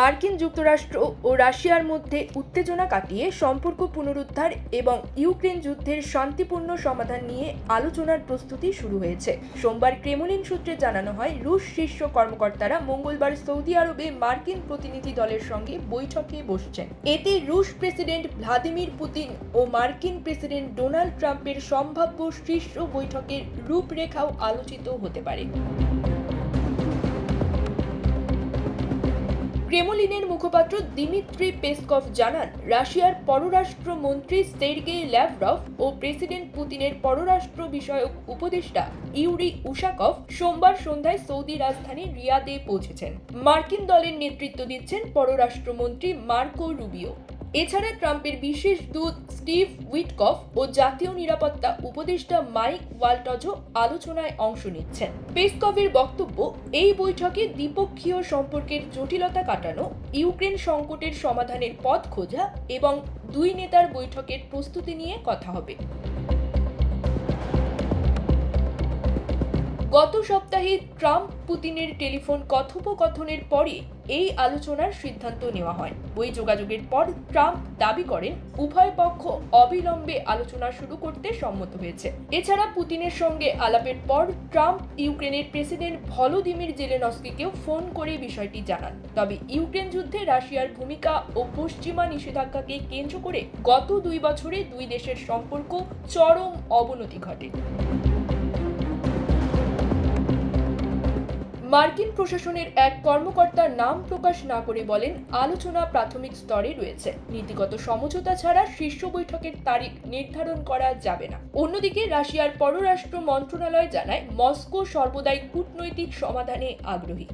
মার্কিন যুক্তরাষ্ট্র ও রাশিয়ার মধ্যে উত্তেজনা কাটিয়ে সম্পর্ক পুনরুদ্ধার এবং ইউক্রেন যুদ্ধের শান্তিপূর্ণ সমাধান নিয়ে আলোচনার প্রস্তুতি শুরু হয়েছে। সোমবার ক্রেমলিন সূত্রে জানানো হয়, রুশ শীর্ষ কর্মকর্তারা মঙ্গলবার সৌদি আরবে মার্কিন প্রতিনিধি দলের সঙ্গে বৈঠকে বসছেন। এতে রুশ প্রেসিডেন্ট ভ্লাদিমির পুতিন ও মার্কিন প্রেসিডেন্ট ডোনাল্ড ট্রাম্পের সম্ভাব্য শীর্ষ বৈঠকের রূপরেখাও আলোচিত হতে পারে। ক্রেমলিনের মুখপাত্র দিমিত্রি পেসকভ জানান, রাশিয়ার পররাষ্ট্রমন্ত্রী সের্গেই ল্যাভরভ ও প্রেসিডেন্ট পুতিনের পররাষ্ট্র বিষয়ক উপদেষ্টা ইউরি উশাকভ সোমবার সন্ধ্যায় সৌদি রাজধানী রিয়াদে পৌঁছেছেন। মার্কিন দলের নেতৃত্ব দিচ্ছেন পররাষ্ট্রমন্ত্রী মার্কো রুবিও। এছাড়া ট্রাম্পের বিশেষ দূত স্টিভ উইটকফ ও জাতীয় নিরাপত্তা উপদেষ্টা মাইক ওয়ালটজও আলোচনায় অংশ নিচ্ছেন। পেসকভের বক্তব্য, এই বৈঠকে দ্বিপক্ষীয় সম্পর্কের জটিলতা কাটানো, ইউক্রেন সংকটের সমাধানের পথ খোঁজা এবং দুই নেতার বৈঠকের প্রস্তুতি নিয়ে কথা হবে। গত সপ্তাহে ট্রাম্প পুতিনের টেলিফোন কথোপকথনের পরে এই আলোচনার সিদ্ধান্ত নেওয়া হয়। ওই যোগাযোগের পর ট্রাম্প দাবি করেন, উভয় পক্ষ অবিলম্বে আলোচনা শুরু করতে সম্মত হয়েছে। এছাড়া পুতিনের সঙ্গে আলাপের পর ট্রাম্প ইউক্রেনের প্রেসিডেন্ট ভলোদিমির জেলেনস্কিকেও ফোন করে বিষয়টি জানান। তবে ইউক্রেন যুদ্ধে রাশিয়ার ভূমিকা ও পশ্চিমা নিষেধাজ্ঞাকে কেন্দ্র করে গত দুই বছরে দুই দেশের সম্পর্ক চরম অবনতি ঘটে। মার্কিন প্রশাসনের এক কর্মকর্তার নাম প্রকাশ না করে বলেন, আলোচনা প্রাথমিক স্তরে রয়েছে। নীতিগত সমঝোতা ছাড়া শীর্ষ বৈঠকের তারিখ নির্ধারণ করা যাবে না। অন্যদিকে, রাশিয়ার পররাষ্ট্র মন্ত্রণালয় জানায়, মস্কো সর্বদাই কূটনৈতিক সমাধানে আগ্রহী।